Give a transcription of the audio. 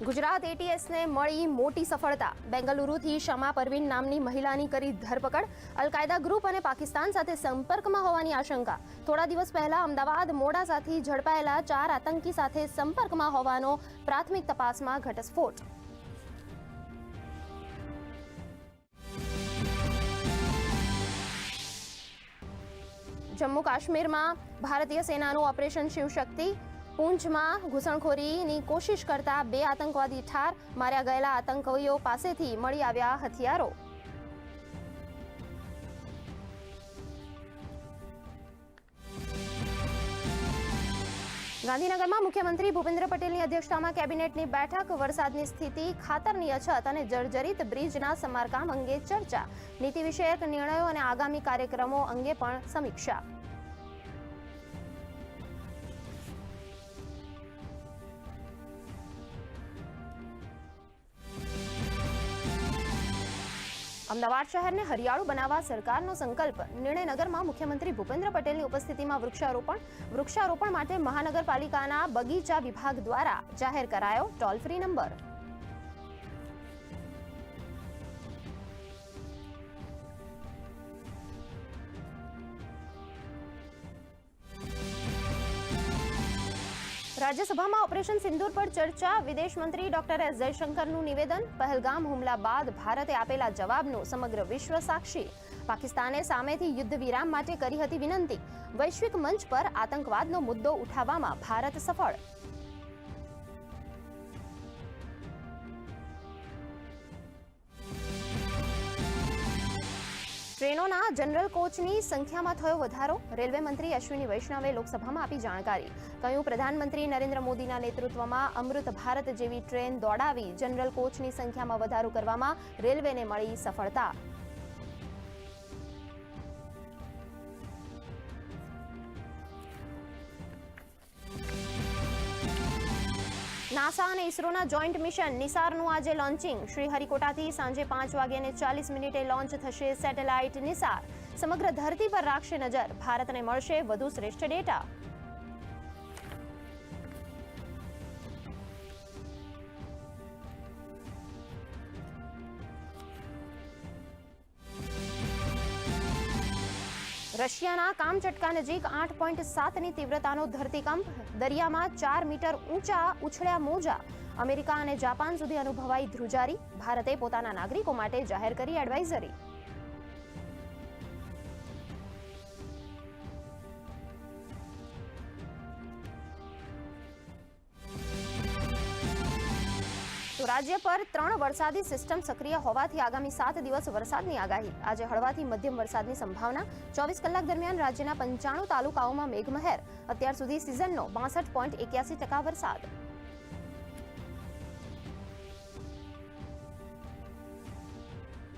ગુજરાત એટીએસને મળી મોટી સફળતા. બેંગલુરુથી શમા પરવીન નામની મહિલાની કરી ધરપકડ. અલકાયદા ગ્રુપ અને પાકિસ્તાન સાથે સંપર્કમાં હોવાની આશંકા. થોડા દિવસ પહેલા અમદાવાદ મોડાસાથી ઝડપાયેલા ચાર આતંકી સાથે સંપર્કમાં હોવાનો પ્રાથમિક તપાસમાં ઘટસ્ફોટ. જમ્મુ કાશ્મીરમાં ભારતીય સેનાનું ઓપરેશન શિવશક્તિ. પૂંચમાં ઘૂસણખોરીની કોશિશ કરતા બે આતંકવાદી ઠાર માર્યા ગયેલા આતંકવાદીઓ પાસેથી મળી આવ્યા હથિયારો. ગાંધીનગરમાં મુખ્યમંત્રી ભૂપેન્દ્ર પટેલની અધ્યક્ષતામાં કેબિનેટની બેઠક, વરસાદની સ્થિતિ, ખાતરની અછત અને જર્જરિત બ્રિજના સમારકામ અંગે ચર્ચા. નીતિ વિષયક નિર્ણયો અને આગામી કાર્યક્રમો અંગે પણ સમીક્ષા. અમદાવાદ શહેરને હરિયાળું બનાવવા સરકારનો સંકલ્પ. નિર્ણયનગરમાં મુખ્યમંત્રી ભૂપેન્દ્ર પટેલની ઉપસ્થિતિમાં વૃક્ષારોપણ વૃક્ષારોપણ માટે મહાનગરપાલિકાના બગીચા વિભાગ દ્વારા જાહેર કરાયો ટોલ ફ્રી નંબર. રાજ્યસભામાં ઓપરેશન સિંદૂર પર ચર્ચા, વિદેશ મંત્રી ડોક્ટર એસ જયશંકરનું નિવેદન, પહેલગામ હુમલા બાદ ભારતે આપેલા જવાબનો સમગ્ર વિશ્વ સાક્ષી. પાકિસ્તાને સામેથી યુદ્ધ વિરામ માટે કરી હતી વિનંતી. વૈશ્વિક મંચ પર આતંકવાદનો મુદ્દો ઉઠાવવામાં ભારત સફળ. ટ્રેનોના જનરલ કોચની સંખ્યામાં થયો વધારો. રેલવે મંત્રી અશ્વિની વૈષ્ણવે લોકસભામાં આપી જાણકારી. કહ્યું, પ્રધાનમંત્રી નરેન્દ્ર મોદીના નેતૃત્વમાં અમૃત ભારત જેવી ટ્રેન દોડાવી જનરલ કોચની સંખ્યામાં વધારો કરવામાં રેલવેને મળી સફળતા. નાસા અને ઇસરોના જોઈન્ટ મિશન નિસારનું આજે લોન્ચિંગ. શ્રીહરિકોટાથી સાંજે પાંચ વાગ્યાને ચાલીસ મિનિટે લોન્ચ થશે સેટેલાઇટ નિસાર. સમગ્ર ધરતી પર રાખશે નજર. ભારતને મળશે વધુ શ્રેષ્ઠ ડેટા. રશિયાના કામચટકા નજીક આઠ પોઈન્ટ સાતની તીવ્રતાનો ધરતીકંપ. દરિયામાં ચાર મીટર ઊંચા ઉછળ્યા મોજા. અમેરિકા અને જાપાન સુધી અનુભવાઈ ધ્રુજારી. ભારતે પોતાના નાગરિકો માટે જાહેર કરી એડવાઇઝરી રાજ્ય પર ત્રણ વરસાદી સિસ્ટમ સક્રિય હોવાથી આગામી સાત દિવસ વરસાદની આગાહી. આજે હળવાથી મધ્યમ વરસાદની સંભાવના. ચોવીસ કલાક દરમિયાન રાજ્યના પંચાણું તાલુકાઓમાં મેઘમહેર. અત્યાર સુધી સિઝનનો બાસઠ પોઈન્ટ એક્યાસી ટકા વરસાદ.